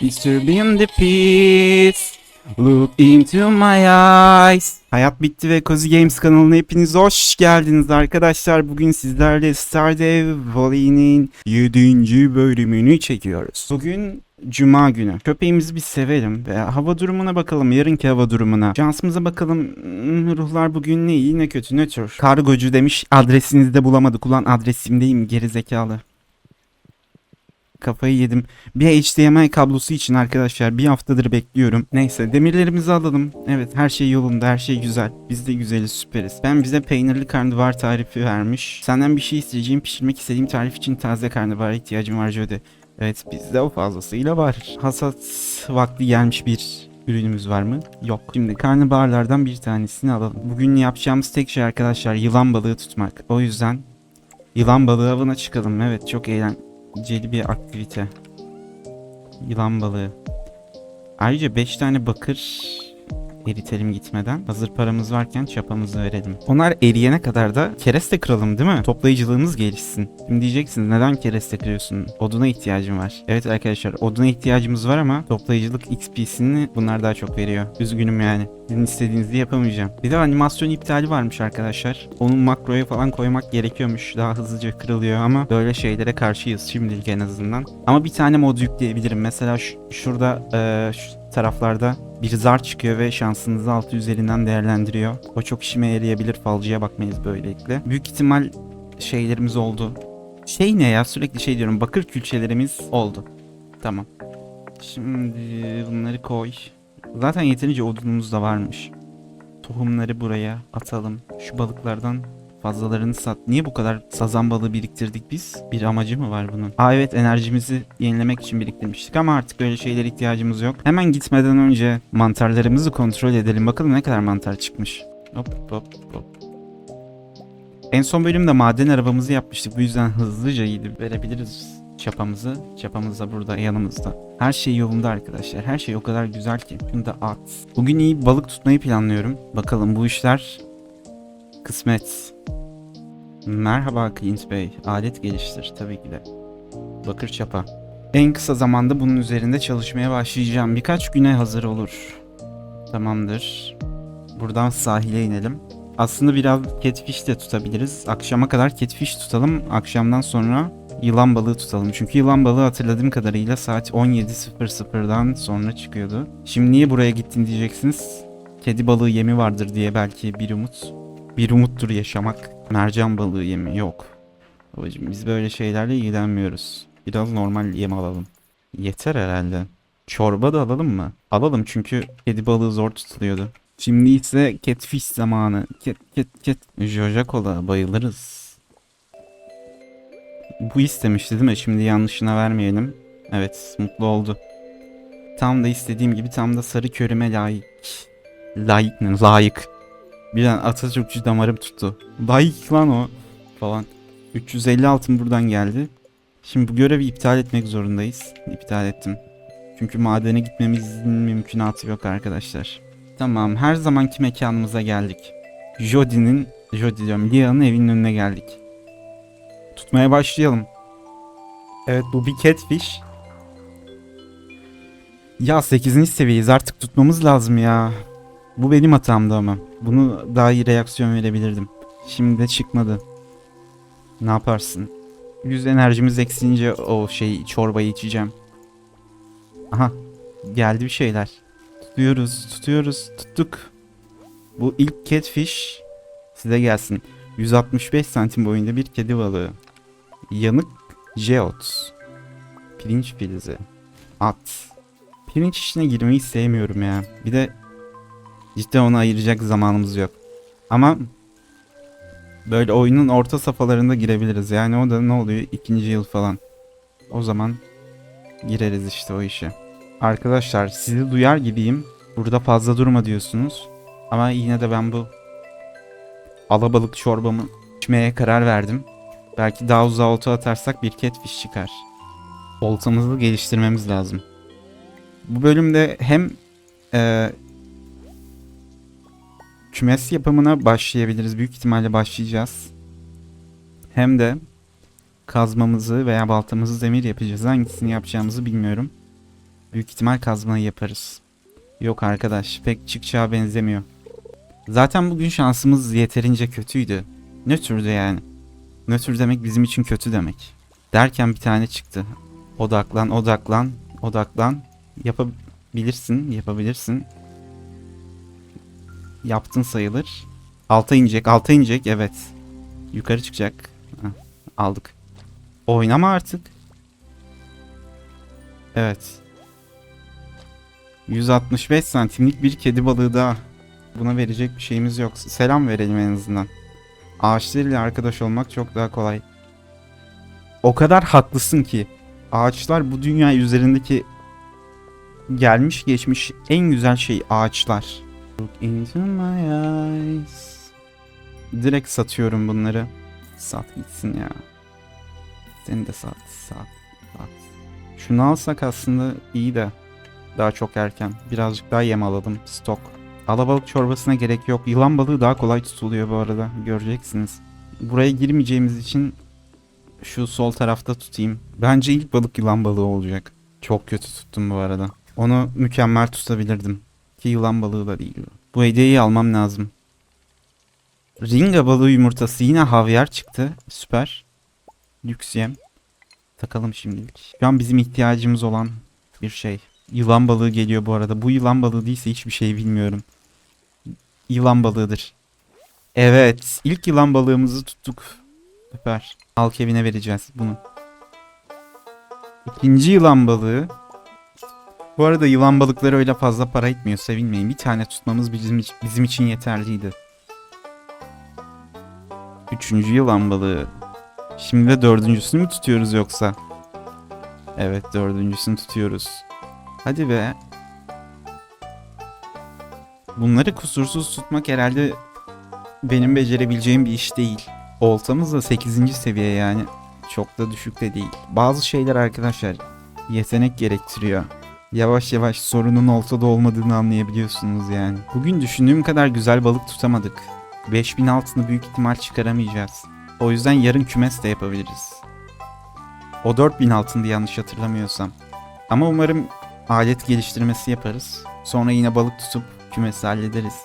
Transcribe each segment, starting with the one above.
Disturbing the peace. Look into my eyes. Hayat bitti ve Cozy Games kanalına hepiniz hoş geldiniz arkadaşlar. Bugün sizlerle Stardew Valley'nin 7. bölümünü çekiyoruz. Bugün Cuma günü. Köpeğimizi bir sevelim ve hava durumuna bakalım. Yarınki hava durumuna. Şansımıza bakalım. Hmm, Ruhlar bugün ne iyi ne kötü ne tür. Kargocu demiş adresinizi de bulamadık. Ulan adresimdeyim geri zekalı. Kafayı yedim. Bir HDMI kablosu için arkadaşlar bir haftadır bekliyorum. Neyse demirlerimizi alalım. Evet her şey yolunda her şey güzel. Biz de güzeliz süperiz. Ben bize peynirli karnabahar tarifi vermiş. Senden bir şey isteyeceğim pişirmek istediğim tarif için taze karnabahara ihtiyacım var Jody. Evet bizde o fazlasıyla var. Hasat vakti gelmiş bir ürünümüz var mı? Yok. Şimdi karnabaharlardan bir tanesini alalım. Bugün yapacağımız tek şey arkadaşlar yılan balığı tutmak. O yüzden yılan balığı avına çıkalım. Evet çok eğlenceli bir aktivite. Yılan balığı. Ayrıca 5 tane bakır eritelim gitmeden. Hazır paramız varken çapamızı verelim. Onlar eriyene kadar da kereste kıralım değil mi? Toplayıcılığımız gelişsin. Şimdi diyeceksiniz neden kereste kırıyorsun? Oduna ihtiyacım var. Evet arkadaşlar oduna ihtiyacımız var ama toplayıcılık XP'sini bunlar daha çok veriyor. Üzgünüm yani. Sizin istediğinizi yapamayacağım. Bir de animasyon iptali varmış arkadaşlar. Onun makroya falan koymak gerekiyormuş. Daha hızlıca kırılıyor ama böyle şeylere karşıyız şimdilik en azından. Ama bir tane mod yükleyebilirim. Mesela şu- şurada şu taraflarda bir zar çıkıyor ve şansınızı altı üzerinden değerlendiriyor. O çok işime yarayabilir. Falcıya bakmayız böylelikle. Büyük ihtimal şeylerimiz oldu. Şey ne ya sürekli şey diyorum. Bakır külçelerimiz oldu. Tamam. Şimdi bunları koy. Zaten yeterince odunumuz da varmış. Tohumları buraya atalım. Şu balıklardan fazlalarını sat. Niye bu kadar sazan balığı biriktirdik biz? Bir amacı mı var bunun? Aa evet enerjimizi yenilemek için biriktirmiştik ama artık öyle şeylere ihtiyacımız yok. Hemen gitmeden önce mantarlarımızı kontrol edelim. Bakalım ne kadar mantar çıkmış. Hop hop hop. En son bölümde maden arabamızı yapmıştık. Bu yüzden hızlıca gidip verebiliriz çapamızı. Çapamız da burada yanımızda. Her şey yolunda arkadaşlar. Her şey o kadar güzel ki. Da at. Bugün iyi balık tutmayı planlıyorum. Bakalım bu işler kısmet. Merhaba Clint Bey. Alet geliştir tabii ki de. Bakır çapa. En kısa zamanda bunun üzerinde çalışmaya başlayacağım. Birkaç güne hazır olur. Tamamdır. Buradan sahile inelim. Aslında biraz catfish de tutabiliriz. Akşama kadar catfish tutalım. Akşamdan sonra yılan balığı tutalım. Çünkü yılan balığı hatırladığım kadarıyla saat 17.00'dan sonra çıkıyordu. Şimdi niye buraya gittin diyeceksiniz. Kedi balığı yemi vardır diye belki bir umut. Bir umuttur yaşamak. Mercan balığı yemi yok. Babacım biz böyle şeylerle ilgilenmiyoruz. Biraz normal yem alalım. Yeter herhalde. Çorba da alalım mı? Alalım çünkü kedi balığı zor tutuluyordu. Şimdi ise catfish zamanı. Ket ket ket. Joja Cola bayılırız. Bu istemişti değil mi? Şimdi yanlışına vermeyelim. Evet mutlu oldu. Tam da istediğim gibi tam da sarı körüme layık. Layık ne? Layık. Birden Atatürkçü damarım tuttu. Layık lan o. Falan. 350 altın buradan geldi. Şimdi bu görevi iptal etmek zorundayız. İptal ettim. Çünkü madene gitmemizin mümkünatı yok arkadaşlar. Tamam her zamanki mekanımıza geldik. Jody'nin, Jody diyorum Lia'nın evinin önüne geldik. Tutmaya başlayalım. Evet bu bir catfish. Ya 8. seviyeyiz artık tutmamız lazım ya. Bu benim hatamdı ama. Bunu daha iyi reaksiyon verebilirdim. Şimdi de çıkmadı. Ne yaparsın? 100 enerjimiz eksilince o şey çorbayı içeceğim. Aha geldi bir şeyler. Tutuyoruz, tutuyoruz, tuttuk. Bu ilk catfish size gelsin. 165 santim boyunda bir kedi balığı. Yanık jeot. Pirinç filizi. At. Pirinç işine girmeyi sevmiyorum ya. Bir de cidden ona ayıracak zamanımız yok. Ama böyle oyunun orta safhalarında girebiliriz. Yani o da ne oluyor? ikinci yıl falan. O zaman gireriz işte o işe. Arkadaşlar sizi duyar gibiyim. Burada fazla durma diyorsunuz. Ama yine de ben bu alabalık çorbamı içmeye karar verdim. Belki daha uzağa olta atarsak bir catfish çıkar. Oltamızı geliştirmemiz lazım. Bu bölümde hem e, kümes yapımına başlayabiliriz. Büyük ihtimalle başlayacağız. Hem de kazmamızı veya baltamızı demir yapacağız. Hangisini yapacağımızı bilmiyorum. Büyük ihtimal kazmayı yaparız. Yok arkadaş pek çıkacağı benzemiyor. Zaten bugün şansımız yeterince kötüydü. Nötrdü yani. Nötr demek bizim için kötü demek. Derken bir tane çıktı. Odaklan, odaklan, odaklan. Yapabilirsin, yapabilirsin. Yaptın sayılır. Alta inecek, alta inecek evet. Yukarı çıkacak. Aldık. Oynama artık. Evet. 165 santimlik bir kedi balığı daha. Buna verecek bir şeyimiz yok. Selam verelim en azından. Ağaçlarıyla arkadaş olmak çok daha kolay. O kadar haklısın ki. Ağaçlar bu dünya üzerindeki gelmiş geçmiş en güzel şey ağaçlar. Look into my eyes. Direkt satıyorum bunları. Sat gitsin ya. Seni de sat, sat, sat. Şunu alsak aslında iyi de. Daha çok erken. Birazcık daha yem alalım. Stok. Alabalık çorbasına gerek yok. Yılan balığı daha kolay tutuluyor bu arada. Göreceksiniz. Buraya girmeyeceğimiz için şu sol tarafta tutayım. Bence ilk balık yılan balığı olacak. Çok kötü tuttum bu arada. Onu mükemmel tutabilirdim. Ki yılan balığı da değil bu. Hediyeyi almam lazım. Ringa balığı yumurtası yine havyar çıktı. Süper. Lüks yem. Takalım şimdilik. Şu an bizim ihtiyacımız olan bir şey. Yılan balığı geliyor bu arada. Bu yılan balığı değilse hiçbir şey bilmiyorum. Yılan balığıdır. Evet. ilk yılan balığımızı tuttuk. Süper. Halk evine vereceğiz bunu. İkinci yılan balığı. Bu arada yılan balıkları öyle fazla para etmiyor. Sevinmeyin. Bir tane tutmamız bizim, bizim için yeterliydi. Üçüncü yılan balığı. Şimdi de dördüncüsünü mü tutuyoruz yoksa? Evet dördüncüsünü tutuyoruz. Hadi be. Bunları kusursuz tutmak herhalde benim becerebileceğim bir iş değil. Oltamız da 8. seviye yani. Çok da düşük de değil. Bazı şeyler arkadaşlar yetenek gerektiriyor. Yavaş yavaş sorunun oltada olmadığını anlayabiliyorsunuz yani. Bugün düşündüğüm kadar güzel balık tutamadık. 5000 altını büyük ihtimal çıkaramayacağız. O yüzden yarın kümes de yapabiliriz. O 4000 altındı yanlış hatırlamıyorsam. Ama umarım alet geliştirmesi yaparız. Sonra yine balık tutup kümesi hallederiz.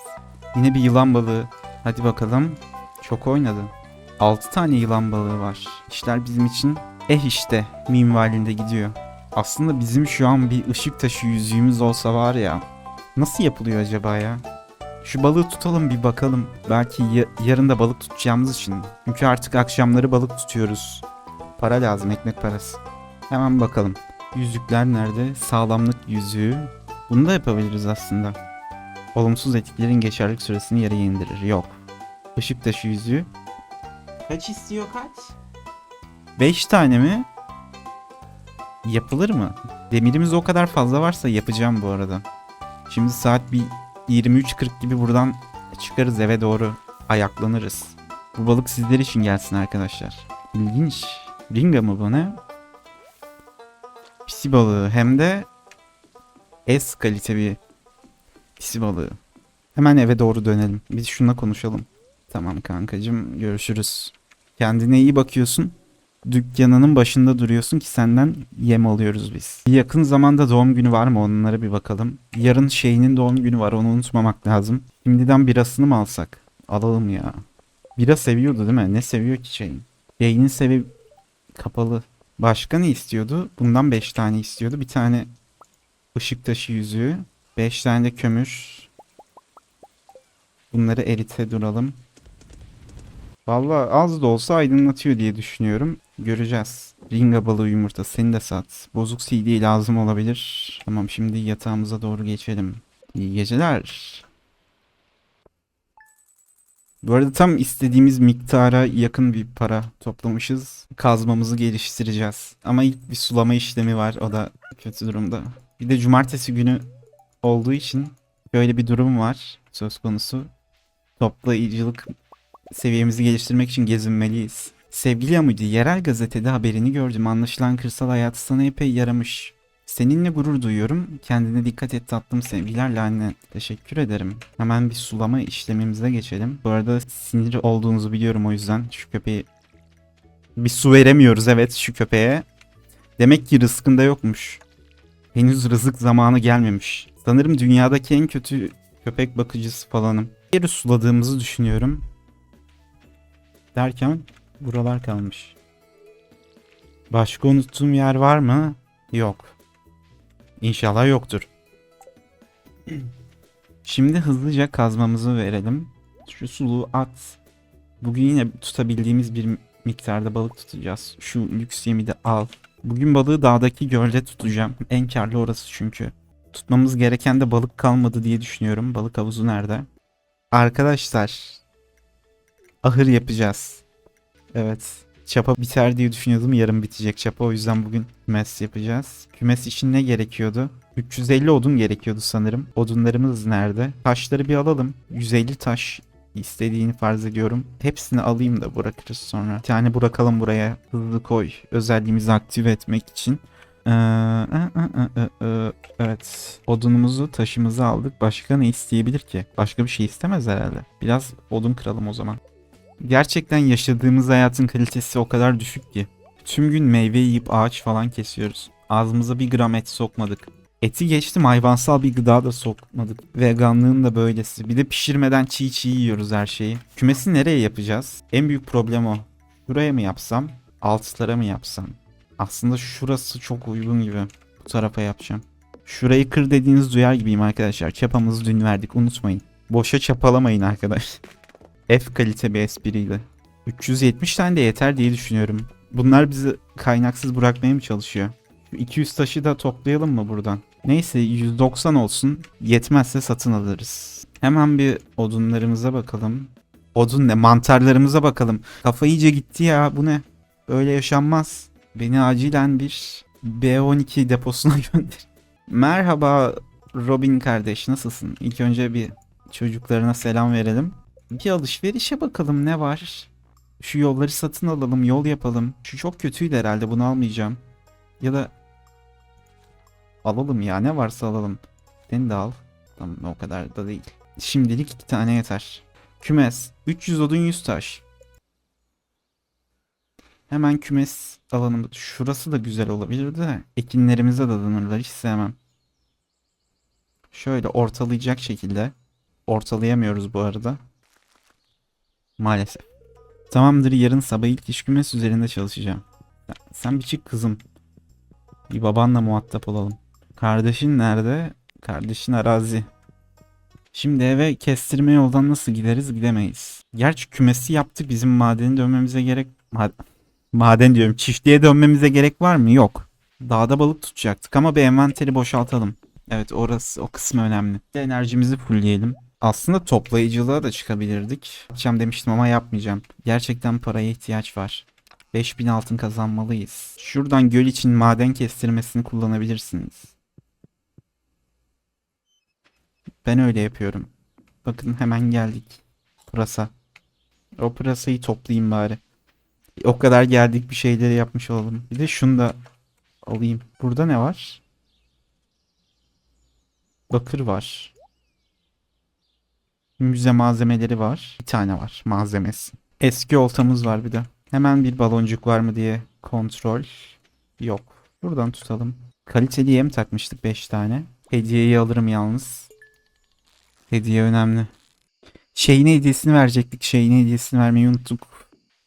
Yine bir yılan balığı. Hadi bakalım. Çok oynadı. 6 tane yılan balığı var. İşler bizim için eh işte minvalinde gidiyor. Aslında bizim şu an bir ışık taşı yüzüğümüz olsa var ya. Nasıl yapılıyor acaba ya? Şu balığı tutalım bir bakalım. Belki ya- yarın da balık tutacağımız için. Çünkü artık akşamları balık tutuyoruz. Para lazım ekmek parası. Hemen bakalım. Yüzükler nerede? Sağlamlık yüzüğü. Bunu da yapabiliriz aslında. Olumsuz etkilerin geçerlilik süresini yarıya indirir. Yok. Işık taşı yüzüğü. Kaç istiyor kaç? 5 tane mi? Yapılır mı? Demirimiz o kadar fazla varsa yapacağım bu arada. Şimdi saat bir 23.40 gibi buradan çıkarız eve doğru ayaklanırız. Bu balık sizler için gelsin arkadaşlar. İlginç. Ringa mı bu ne? Pisi balığı hem de S kalite bir pisi balığı. Hemen eve doğru dönelim. Biz şununla konuşalım. Tamam kankacım görüşürüz. Kendine iyi bakıyorsun. Dükkanının başında duruyorsun ki senden yem alıyoruz biz. Yakın zamanda doğum günü var mı onlara bir bakalım. Yarın şeyinin doğum günü var onu unutmamak lazım. Şimdiden birasını mı alsak? Alalım ya. Bira seviyordu değil mi? Ne seviyor ki şeyin? Yayının sevi kapalı. Başka ne istiyordu? Bundan 5 tane istiyordu. Bir tane ışık taşı yüzüğü. 5 tane de kömür. Bunları erite duralım. Vallahi az da olsa aydınlatıyor diye düşünüyorum. Göreceğiz. Ringa balığı yumurta seni de sat. Bozuk CD lazım olabilir. Tamam şimdi yatağımıza doğru geçelim. İyi geceler. Bu arada tam istediğimiz miktara yakın bir para toplamışız. Kazmamızı geliştireceğiz. Ama ilk bir sulama işlemi var. O da kötü durumda. Bir de cumartesi günü olduğu için böyle bir durum var söz konusu. Toplayıcılık seviyemizi geliştirmek için gezinmeliyiz. Sevgili Amudi, yerel gazetede haberini gördüm. Anlaşılan kırsal hayatı sana epey yaramış. Seninle gurur duyuyorum. Kendine dikkat et tatlım sevgilerle anne. Teşekkür ederim. Hemen bir sulama işlemimize geçelim. Bu arada sinir olduğunuzu biliyorum o yüzden şu köpeği bir su veremiyoruz evet şu köpeğe. Demek ki rızkında yokmuş. Henüz rızık zamanı gelmemiş. Sanırım dünyadaki en kötü köpek bakıcısı falanım. Yeri suladığımızı düşünüyorum. Derken buralar kalmış. Başka unuttuğum yer var mı? Yok. İnşallah yoktur. Şimdi hızlıca kazmamızı verelim. Şu suluğu at. Bugün yine tutabildiğimiz bir miktarda balık tutacağız. Şu lüks yemi de al. Bugün balığı dağdaki gölde tutacağım. En karlı orası çünkü. Tutmamız gereken de balık kalmadı diye düşünüyorum. Balık havuzu nerede? Arkadaşlar. Ahır yapacağız. Evet. Çapa biter diye düşünüyordum. Yarın bitecek çapa. O yüzden bugün kümes yapacağız. Kümes için ne gerekiyordu? 350 odun gerekiyordu sanırım. Odunlarımız nerede? Taşları bir alalım. 150 taş istediğini farz ediyorum. Hepsini alayım da bırakırız sonra. Bir tane bırakalım buraya. Hızlı koy. Özelliğimizi aktive etmek için. Ee, ı, ı, ı, ı, ı. evet. Odunumuzu, taşımızı aldık. Başka ne isteyebilir ki? Başka bir şey istemez herhalde. Biraz odun kıralım o zaman. Gerçekten yaşadığımız hayatın kalitesi o kadar düşük ki. Tüm gün meyve yiyip ağaç falan kesiyoruz. Ağzımıza bir gram et sokmadık. Eti geçtim hayvansal bir gıda da sokmadık. Veganlığın da böylesi. Bir de pişirmeden çiğ çiğ yiyoruz her şeyi. Kümesi nereye yapacağız? En büyük problem o. Şuraya mı yapsam? Altlara mı yapsam? Aslında şurası çok uygun gibi. Bu tarafa yapacağım. Şurayı kır dediğiniz duyar gibiyim arkadaşlar. Çapamızı dün verdik unutmayın. Boşa çapalamayın arkadaş. F kalite bir espriydi. 370 tane de yeter diye düşünüyorum. Bunlar bizi kaynaksız bırakmaya mı çalışıyor? Şu 200 taşı da toplayalım mı buradan? Neyse 190 olsun. Yetmezse satın alırız. Hemen bir odunlarımıza bakalım. Odun ne? Mantarlarımıza bakalım. Kafa iyice gitti ya. Bu ne? Böyle yaşanmaz. Beni acilen bir B12 deposuna gönder. Merhaba Robin kardeş nasılsın? İlk önce bir çocuklarına selam verelim. Bir alışverişe bakalım ne var? Şu yolları satın alalım, yol yapalım. Şu çok kötüydü herhalde bunu almayacağım. Ya da alalım ya ne varsa alalım. Seni de al. Tamam o kadar da değil. Şimdilik iki tane yeter. Kümes. 300 odun 100 taş. Hemen kümes alanım. Şurası da güzel olabilirdi de. Ekinlerimize dadanırlar hiç sevmem. Şöyle ortalayacak şekilde. Ortalayamıyoruz bu arada. Maalesef. Tamamdır yarın sabah ilk iş kümes üzerinde çalışacağım. Sen- bir çık kızım. Bir babanla muhatap olalım. Kardeşin nerede? Kardeşin arazi. Şimdi eve kestirme yoldan nasıl gideriz gidemeyiz. Gerçi kümesi yaptık bizim madeni dönmemize gerek... Ma- Maden diyorum çiftliğe dönmemize gerek var mı? Yok. Dağda balık tutacaktık ama bir envanteri boşaltalım. Evet orası o kısmı önemli. Enerjimizi fullleyelim. Aslında toplayıcılığa da çıkabilirdik. Yapacağım demiştim ama yapmayacağım. Gerçekten paraya ihtiyaç var. 5000 altın kazanmalıyız. Şuradan göl için maden kestirmesini kullanabilirsiniz. Ben öyle yapıyorum. Bakın hemen geldik. Pırasa. O pırasayı toplayayım bari. O kadar geldik bir şeyleri yapmış olalım. Bir de şunu da alayım. Burada ne var? Bakır var. Müze malzemeleri var. Bir tane var malzemesi. Eski oltamız var bir de. Hemen bir baloncuk var mı diye kontrol. Yok. Buradan tutalım. Kaliteli yem takmıştık 5 tane. Hediyeyi alırım yalnız. Hediye önemli. Şeyin hediyesini verecektik. Şeyin hediyesini vermeyi unuttuk.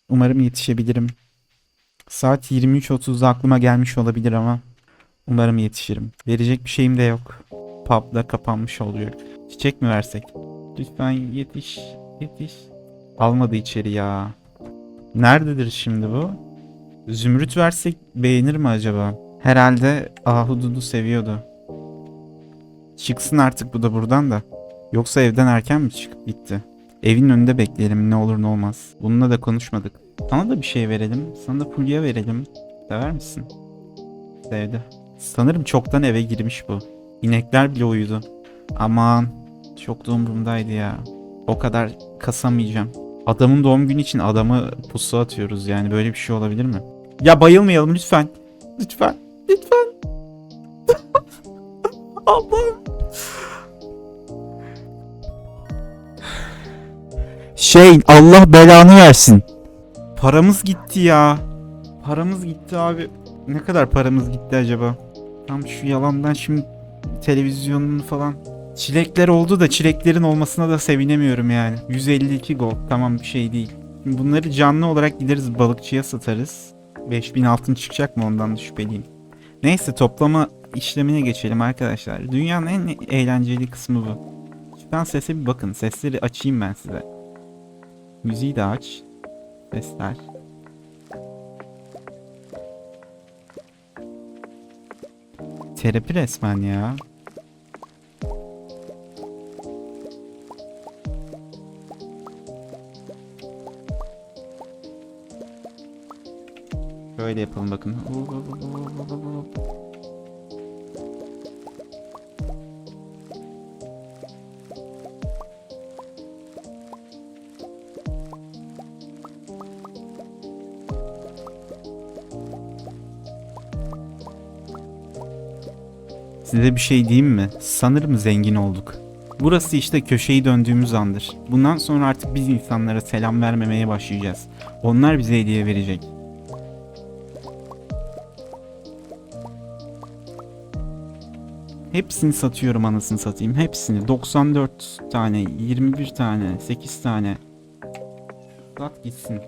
Umarım yetişebilirim. Saat 23.30'da aklıma gelmiş olabilir ama umarım yetişirim. Verecek bir şeyim de yok. Pub kapanmış oluyor. Çiçek mi versek? Lütfen yetiş, yetiş. Almadı içeri ya. Nerededir şimdi bu? Zümrüt versek beğenir mi acaba? Herhalde ahududu seviyordu. Çıksın artık bu da buradan da. Yoksa evden erken mi çıkıp gitti? Evin önünde bekleyelim ne olur ne olmaz. Bununla da konuşmadık. Sana da bir şey verelim. Sana da Fulya verelim. Sever misin? Sevdi. Sanırım çoktan eve girmiş bu. İnekler bile uyudu. Aman. Çok da umurumdaydı ya. O kadar kasamayacağım. Adamın doğum günü için adamı pusu atıyoruz yani böyle bir şey olabilir mi? Ya bayılmayalım lütfen. Lütfen. Lütfen. Allah'ım. Şey Allah belanı versin. Paramız gitti ya. Paramız gitti abi. Ne kadar paramız gitti acaba? Tam şu yalandan şimdi televizyonun falan çilekler oldu da çileklerin olmasına da sevinemiyorum yani. 152 gold tamam bir şey değil. Bunları canlı olarak gideriz balıkçıya satarız. 5000 altın çıkacak mı ondan da şüpheliyim. Neyse toplama işlemine geçelim arkadaşlar. Dünyanın en eğlenceli kısmı bu. Çıkan sese bir bakın. Sesleri açayım ben size. Müziği de aç. Sesler. Terapi resmen ya. Böyle yapalım bakın. Size bir şey diyeyim mi? Sanırım zengin olduk. Burası işte köşeyi döndüğümüz andır. Bundan sonra artık biz insanlara selam vermemeye başlayacağız. Onlar bize hediye verecek. Hepsini satıyorum anasını satayım. Hepsini. 94 tane, 21 tane, 8 tane. Sat gitsin.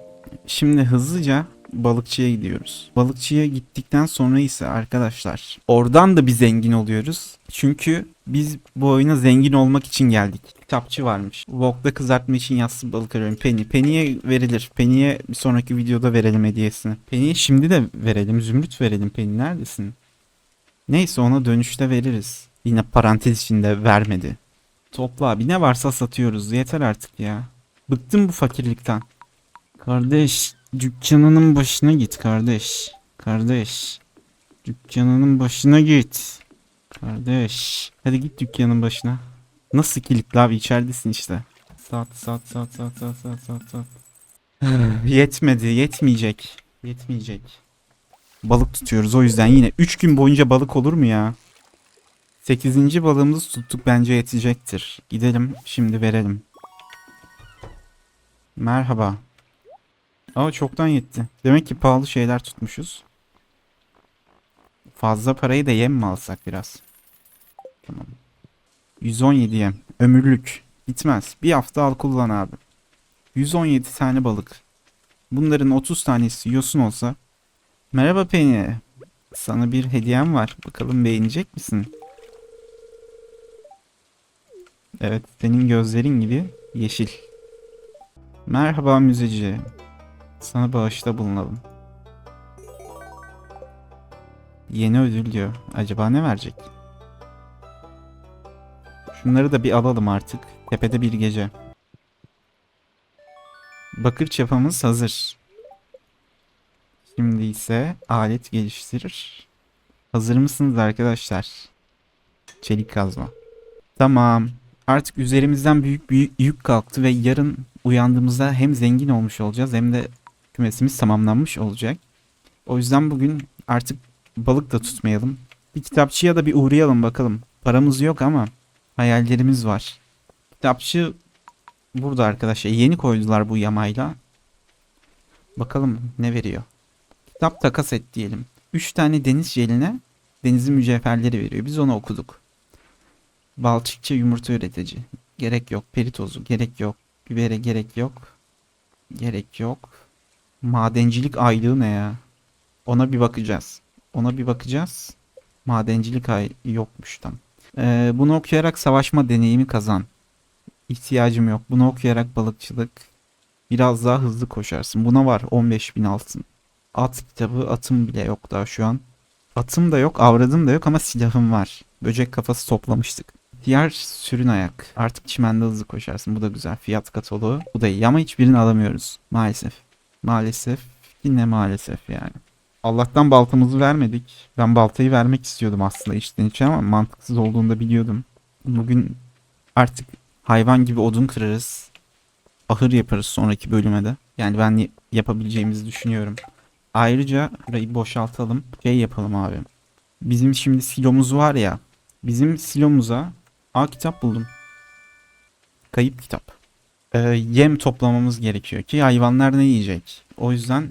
Şimdi hızlıca balıkçıya gidiyoruz. Balıkçıya gittikten sonra ise arkadaşlar oradan da bir zengin oluyoruz. Çünkü biz bu oyuna zengin olmak için geldik. Kitapçı varmış. Wok'ta kızartma için yassı balık arıyorum. Penny. Penny'e verilir. Penny'e bir sonraki videoda verelim hediyesini. Penny'e şimdi de verelim. Zümrüt verelim. Penny neredesin? Neyse ona dönüşte veririz. Yine parantez içinde vermedi. Topla abi ne varsa satıyoruz. Yeter artık ya. Bıktım bu fakirlikten. Kardeş dükkanının başına git kardeş. Kardeş. Dükkanının başına git. Kardeş. Hadi git dükkanın başına. Nasıl kilitli abi içeridesin işte. Sat sat sat sat sat sat sat. Yetmedi yetmeyecek. Yetmeyecek. Balık tutuyoruz o yüzden yine 3 gün boyunca balık olur mu ya? 8. balığımızı tuttuk bence yetecektir. Gidelim şimdi verelim. Merhaba. Aa çoktan yetti. Demek ki pahalı şeyler tutmuşuz. Fazla parayı da yem mi alsak biraz? Tamam. 117 yem. Ömürlük. Bitmez. Bir hafta al kullan abi. 117 tane balık. Bunların 30 tanesi yosun olsa. Merhaba Penny. Sana bir hediyem var. Bakalım beğenecek misin? Evet, senin gözlerin gibi yeşil. Merhaba müzeci. Sana bağışta bulunalım. Yeni ödül diyor. Acaba ne verecek? Şunları da bir alalım artık. Tepede bir gece. Bakır çapamız hazır. Şimdi ise alet geliştirir. Hazır mısınız arkadaşlar? Çelik kazma. Tamam. Artık üzerimizden büyük bir yük kalktı ve yarın uyandığımızda hem zengin olmuş olacağız hem de kümesimiz tamamlanmış olacak. O yüzden bugün artık balık da tutmayalım. Bir kitapçıya da bir uğrayalım bakalım. Paramız yok ama hayallerimiz var. Kitapçı burada arkadaşlar. Yeni koydular bu yamayla. Bakalım ne veriyor. Kitap takas et diyelim. 3 tane deniz jeline denizin mücevherleri veriyor. Biz onu okuduk. Balçıkça yumurta üretici. Gerek yok. Peri tozu. Gerek yok. Bibere gerek yok. Gerek yok. Madencilik aylığı ne ya? Ona bir bakacağız. Ona bir bakacağız. Madencilik ay yokmuş tam. Ee, bunu okuyarak savaşma deneyimi kazan. İhtiyacım yok. Bunu okuyarak balıkçılık. Biraz daha hızlı koşarsın. Buna var 15.000 altın. At kitabı atım bile yok daha şu an. Atım da yok, avradım da yok ama silahım var. Böcek kafası toplamıştık. Diğer sürün ayak. Artık çimende hızlı koşarsın. Bu da güzel. Fiyat kataloğu. Bu da iyi ama hiçbirini alamıyoruz. Maalesef. Maalesef. Yine maalesef yani. Allah'tan baltamızı vermedik. Ben baltayı vermek istiyordum aslında içten içe ama mantıksız olduğunu da biliyordum. Bugün artık hayvan gibi odun kırarız. Ahır yaparız sonraki bölüme de. Yani ben yapabileceğimizi düşünüyorum. Ayrıca burayı boşaltalım. Şey yapalım abi. Bizim şimdi silomuz var ya. Bizim silomuza Aa kitap buldum. Kayıp kitap. Ee, yem toplamamız gerekiyor ki hayvanlar ne yiyecek? O yüzden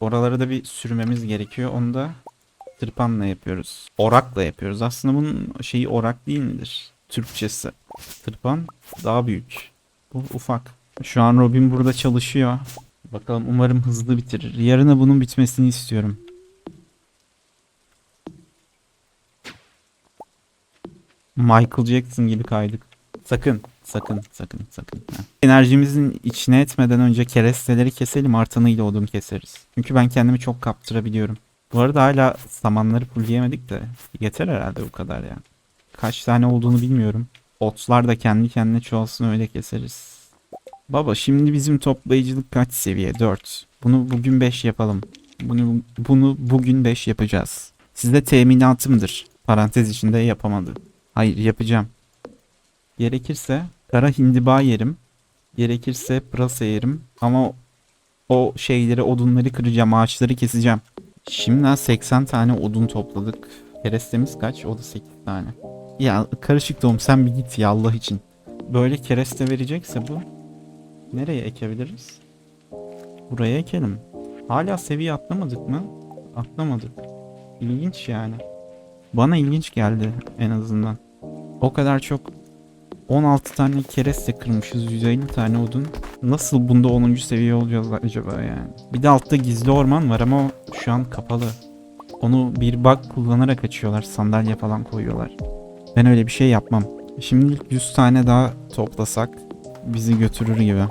oraları da bir sürmemiz gerekiyor. Onu da Tırpanla yapıyoruz. Orakla yapıyoruz. Aslında bunun şeyi orak değil midir? Türkçesi. Tırpan daha büyük. Bu ufak. Şu an Robin burada çalışıyor. Bakalım umarım hızlı bitirir. Yarına bunun bitmesini istiyorum. Michael Jackson gibi kaydık. Sakın, sakın, sakın, sakın. Enerjimizin içine etmeden önce keresteleri keselim artanıyla odun keseriz. Çünkü ben kendimi çok kaptırabiliyorum. Bu arada hala samanları fullleyemedik de yeter herhalde bu kadar ya. Kaç tane olduğunu bilmiyorum. Otlar da kendi kendine çoğalsın öyle keseriz. Baba şimdi bizim toplayıcılık kaç seviye? 4. Bunu bugün 5 yapalım. Bunu bunu bugün 5 yapacağız. Sizde teminatımdır. Parantez içinde yapamadı. Hayır yapacağım. Gerekirse kara hindiba yerim. Gerekirse pırasa yerim. Ama o şeyleri odunları kıracağım. Ağaçları keseceğim. Şimdiden 80 tane odun topladık. Kerestemiz kaç? O da 8 tane. Ya karışık doğum sen bir git ya Allah için. Böyle kereste verecekse bu nereye ekebiliriz? Buraya ekelim. Hala seviye atlamadık mı? Atlamadık. İlginç yani. Bana ilginç geldi en azından. O kadar çok 16 tane kereste kırmışız 150 tane odun. Nasıl bunda 10. seviye olacağız acaba yani? Bir de altta gizli orman var ama şu an kapalı. Onu bir bug kullanarak açıyorlar. Sandalye falan koyuyorlar. Ben öyle bir şey yapmam. Şimdilik 100 tane daha toplasak bizi götürür gibi.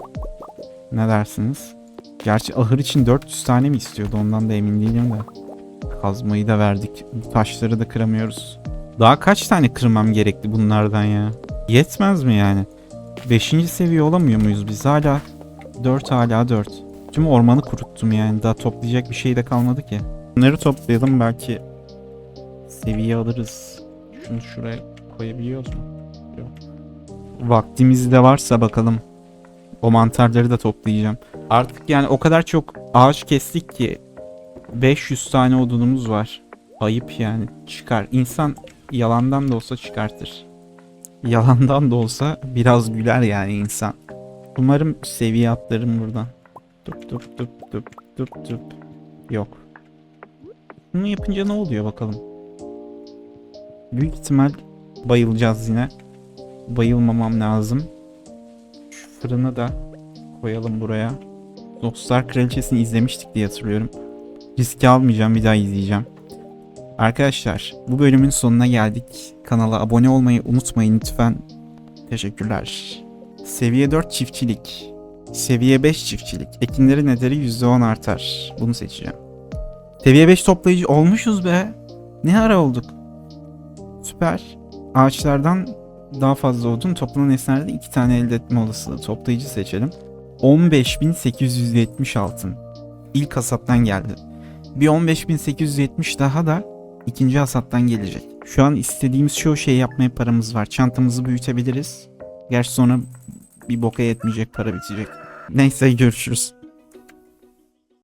Ne dersiniz? Gerçi ahır için 400 tane mi istiyordu ondan da emin değilim de. Kazmayı da verdik. Bu taşları da kıramıyoruz. Daha kaç tane kırmam gerekli bunlardan ya? Yetmez mi yani? 5. seviye olamıyor muyuz biz? Hala 4 hala 4. Tüm ormanı kuruttum yani. Daha toplayacak bir şey de kalmadı ki. Bunları toplayalım belki seviye alırız. Şunu şuraya koyabiliyoruz mu? Yok. Vaktimiz de varsa bakalım. O mantarları da toplayacağım. Artık yani o kadar çok ağaç kestik ki 500 tane odunumuz var. Ayıp yani. Çıkar. İnsan yalandan da olsa çıkartır. Yalandan da olsa biraz güler yani insan. Umarım seviye atlarım buradan. Dup dup dup dup dup dup. Yok. Bunu yapınca ne oluyor bakalım. Büyük ihtimal bayılacağız yine. Bayılmamam lazım. Fırını da koyalım buraya. Dostlar Kraliçesi'ni izlemiştik diye hatırlıyorum. Riski almayacağım bir daha izleyeceğim. Arkadaşlar bu bölümün sonuna geldik. Kanala abone olmayı unutmayın lütfen. Teşekkürler. Seviye 4 çiftçilik. Seviye 5 çiftçilik. Ekinlerin ederi %10 artar. Bunu seçeceğim. Seviye 5 toplayıcı olmuşuz be. Ne ara olduk? Süper. Ağaçlardan daha fazla odun toplanan esnerde 2 tane elde etme olasılığı. Toplayıcı seçelim. 15.870 altın. İlk hasattan geldi. Bir 15.870 daha da ikinci hasattan gelecek. Şu an istediğimiz çoğu şey yapmaya paramız var. Çantamızı büyütebiliriz. Gerçi sonra bir boka yetmeyecek para bitecek. Neyse görüşürüz.